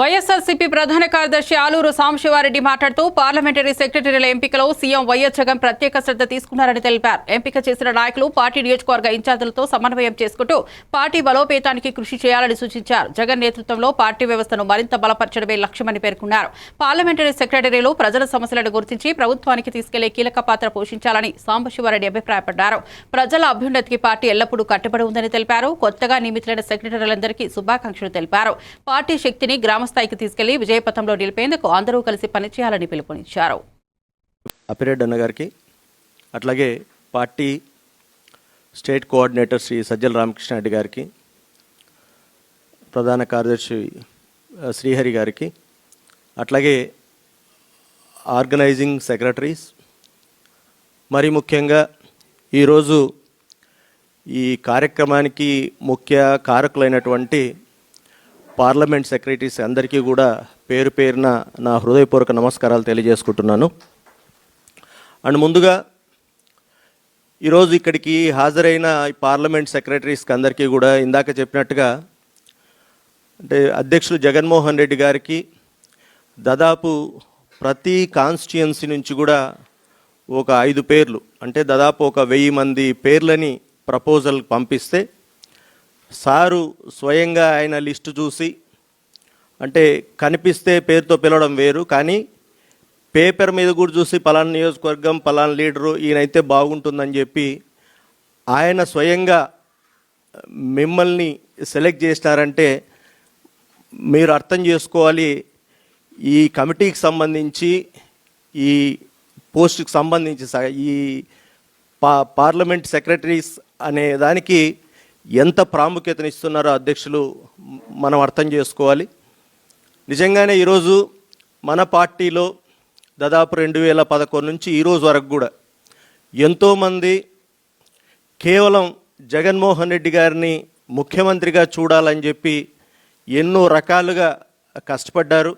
వైఎస్ఆర్సీపీ ప్రధాన కార్యదర్శి ఆలూరు సాంబశివారెడ్డి మాట్లాడుతూ పార్లమెంటరీ సెక్రటరీల ఎంపికలో సీఎం వైఎస్ జగన్ ప్రత్యేక శ్రద్ధ తీసుకున్నారని తెలిపారు. ఎంపిక చేసిన నాయకులు పార్టీ నియోజకవర్గ ఇన్ఛార్జీలతో సమన్వయం చేసుకుంటూ పార్టీ బలోపేతానికి కృషి చేయాలని సూచించారు. జగన్ నేతృత్వంలో పార్టీ వ్యవస్థను మరింత బలపరచడమే లక్ష్యమని పేర్కొన్నారు. పార్లమెంటరీ సెక్రటరీలు ప్రజల సమస్యలను గుర్తించి ప్రభుత్వానికి తీసుకెళ్ళే కీలక పాత్ర పోషించాలని సాంబశివారెడ్డి అభిప్రాయపడ్డారు. ప్రజల అభ్యున్నతికి పార్టీ ఎల్లప్పుడూ కట్టుబడి ఉందని తెలిపారు. కొత్తగా నియమితులైన సెక్రటరీలందరికీ శుభాకాంక్షలు తెలిపారు. పార్టీ శక్తిని గ్రామ గ్రామస్థాయికి తీసుకెళ్ళి విజయపథంలో నిలిపేందుకు అందరూ కలిసి పనిచేయాలని పిలుపునిచ్చారు. అప్పిరెడ్డి అన్న గారికి అట్లాగే party state coordinator Shri Sajjala Ramakrishna Reddy గారికి ప్రధాన కార్యదర్శి శ్రీహరి గారికి అట్లాగే ఆర్గనైజింగ్ సెక్రటరీస్ మరి ముఖ్యంగా ఈరోజు ఈ కార్యక్రమానికి ముఖ్య కారకులైనటువంటి పార్లమెంట్ సెక్రటరీస్ అందరికీ కూడా పేరు పేరున నా హృదయపూర్వక నమస్కారాలు తెలియజేసుకుంటున్నాను. అండ్ ముందుగా ఈరోజు ఇక్కడికి హాజరైన ఈ పార్లమెంట్ సెక్రటరీస్కి అందరికీ కూడా ఇందాక చెప్పినట్టుగా అంటే అధ్యక్షులు జగన్మోహన్ రెడ్డి గారికి దాదాపు ప్రతి కాన్స్టిట్యుయన్సీ నుంచి కూడా ఒక ఐదు పేర్లు అంటే దాదాపు ఒక వెయ్యి మంది పేర్లని ప్రపోజల్ పంపిస్తే సారు స్వయంగా ఆయన లిస్టు చూసి అంటే కనిపిస్తే పేరుతో పిలవడం వేరు కానీ పేపర్ మీద కూడా చూసి పలానా నియోజకవర్గం పలానా లీడరు ఈయనైతే బాగుంటుందని చెప్పి ఆయన స్వయంగా మిమ్మల్ని సెలెక్ట్ చేసినారంటే మీరు అర్థం చేసుకోవాలి. ఈ కమిటీకి సంబంధించి ఈ పోస్ట్కి సంబంధించి స- ఈ పా పార్లమెంట్ సెక్రటరీస్ అనే దానికి ఎంత ప్రాముఖ్యతనిస్తున్నారో అధ్యక్షులు మనం అర్థం చేసుకోవాలి. నిజంగానే ఈరోజు మన పార్టీలో దాదాపు రెండు వేల పదకొండు నుంచి ఈరోజు వరకు కూడా ఎంతోమంది కేవలం జగన్మోహన్ రెడ్డి గారిని ముఖ్యమంత్రిగా చూడాలని చెప్పి ఎన్నో రకాలుగా కష్టపడ్డారు.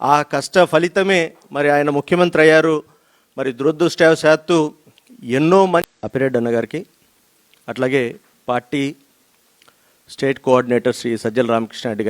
ఆ కష్ట ఫలితమే మరి ఆయన ముఖ్యమంత్రి అయ్యారు. మరి దురదృష్టవశాత్తు ఎన్నో మంది అపిరెడ్డి అన్న గారికి అట్లాగే party state coordinator Shri Sajjala Ramakrishna Reddy గారు